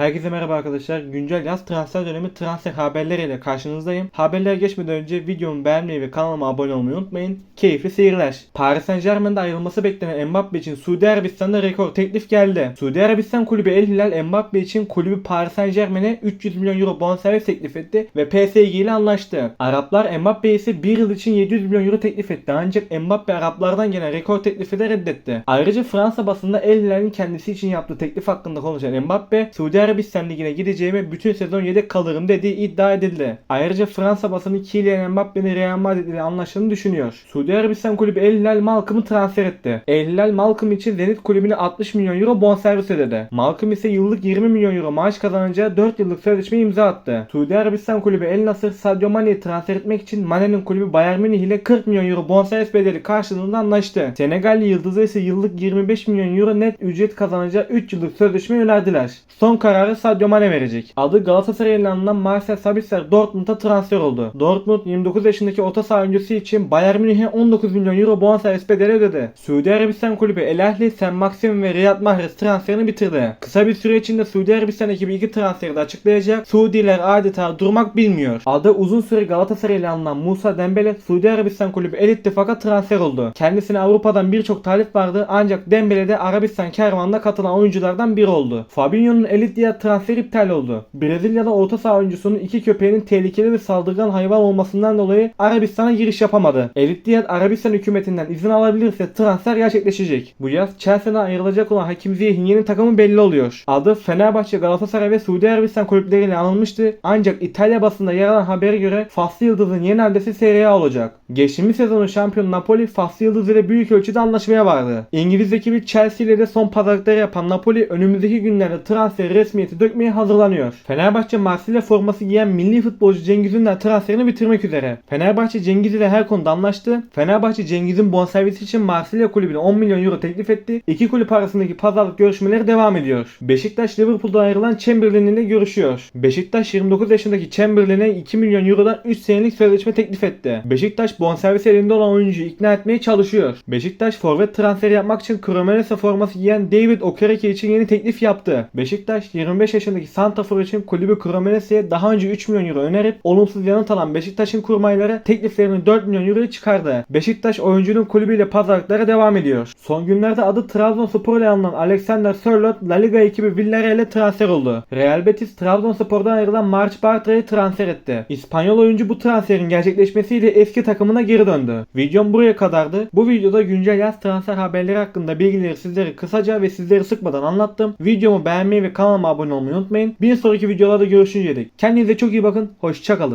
Herkese merhaba arkadaşlar. Güncel yaz transfer dönemi transfer haberleriyle karşınızdayım. Haberlere geçmeden önce videomu beğenmeyi ve kanalıma abone olmayı unutmayın. Keyifli seyirler. Paris Saint Germain'de ayrılması beklenen Mbappe için Suudi Arabistan'da rekor teklif geldi. Suudi Arabistan kulübü El Hilal Mbappe için kulübü Paris Saint Germain'e 300 milyon euro bonservis teklif etti ve PSG ile anlaştı. Araplar Mbappe'ye ise 1 yıl için 700 milyon euro teklif etti ancak Mbappe Araplardan gelen rekor teklifi de reddetti. Ayrıca Fransa basında El Hilal'in kendisi için yaptığı teklif hakkında konuşan Mbappe, Suudi Arabistan Ligi'ne gideceğime bütün sezon yedek kalırım dediği iddia edildi. Ayrıca Fransa basını Kylian Mbappe'nin Real Madrid ile anlaştığını düşünüyor. Suudi Arabistan kulübü El Hilal Malcolm'ı transfer etti. El Hilal Malcolm için Zenit kulübüne 60 milyon euro bonservis ödedi. Malcolm ise yıllık 20 milyon euro maaş kazanacağı 4 yıllık sözleşme imza attı. Suudi Arabistan kulübü El Nasır Sadio Mane'yi transfer etmek için Mane'nin kulübü Bayern Münih ile 40 milyon euro bonservis bedeli karşılığında anlaştı. Senegalli yıldızı ise yıllık 25 milyon euro net ücret kazanacağı 3 yıllık sözleşme önerdiler. Son kararı Sadio Mane verecek. Adı Galatasaray'ın Marcel Sabitzer Dortmund'a transfer oldu. Dortmund 29 yaşındaki orta saha oyuncusu için Bayern Münih'e 19 milyon euro bonservis bedeli ödedi. Suudi Arabistan kulübü El Ahly, Sen Maxim ve Riyad Mahrez transferini bitirdi. Kısa bir süre içinde Suudi Arabistan ekibi iki transferi de açıklayacak. Suudiler adeta durmak bilmiyor. Adı uzun süre Galatasaray ile alınan Musa Dembele, Suudi Arabistan kulübü El İttifak'a transfer oldu. Kendisine Avrupa'dan birçok talip vardı ancak Dembele de Arabistan kervanına katılan oyunculardan biri oldu. Fabinho'nun El Ittihad transferi iptal oldu. Brezilya'da orta saha oyuncusunun iki köpeğinin tehlikeli ve saldırgan hayvan olmasından dolayı Arabistan'a giriş yapamadı. El Ittihad Arabistan hükümetinden izin alabilirse transfer gerçekleşecek. Bu yaz Chelsea'den ayrılacak olan Hakim Ziyech'in yeni takımı belli oluyor. Adı Fenerbahçe, Galatasaray ve Suudi Arabistan kulüpleriyle anılmıştı ancak İtalya basında yer alan habere göre Faslı Yıldız'ın yeni adresi Serie A olacak. Geçtiğimiz sezonun şampiyonu Napoli Faslı Yıldız ile büyük ölçüde anlaşmaya vardı. İngiliz ekibi Chelsea ile de son pazarlıkları yapan Napoli önümüzdeki günlerde transfer resmiyeti dökmeye hazırlanıyor. Fenerbahçe Marsilya forması giyen milli futbolcu Cengiz Ünder transferini bitirmek üzere. Fenerbahçe Cengiz ile her konuda anlaştı. Fenerbahçe Cengiz'in bonservisi için Marsilya kulübüne 10 milyon euro teklif etti. İki kulüp arasındaki pazarlık görüşmeleri devam ediyor. Beşiktaş Liverpool'dan ayrılan Chamberlain ile görüşüyor. Beşiktaş 29 yaşındaki Chamberlain'e 2 milyon eurodan 3 senelik sözleşme teklif etti. Beşiktaş bonservis elinde olan oyuncuyu ikna etmeye çalışıyor. Beşiktaş forvet transferi yapmak için Cremonese forması giyen David Okereke için yeni teklif yaptı. Beşiktaş 25 yaşındaki Santrafor için kulübü Cremonese'ye daha önce 3 milyon euro önerip olumsuz yanıt alan Beşiktaş'ın kurmayları tekliflerini 4 milyon euroya çıkardı. Beşiktaş oyuncunun kulübüyle pazarlıklara devam ediyor. Son günlerde adı Trabzonspor ile alınan Alexander Sörloth La Liga ekibi Villarreal'e transfer oldu. Real Betis Trabzonspor'dan ayrılan March Bartra'yı transfer etti. İspanyol oyuncu bu transferin gerçekleşmesiyle eski takımına geri döndü. Videom buraya kadardı. Bu videoda güncel yaz transfer haberleri hakkında bilgileri sizlere kısaca ve sizleri sıkmadan anlattım. Videomu beğenmeyi ve abone olmayı unutmayın. Bir sonraki videolarda görüşünceye dek. Kendinize çok iyi bakın. Hoşçakalın.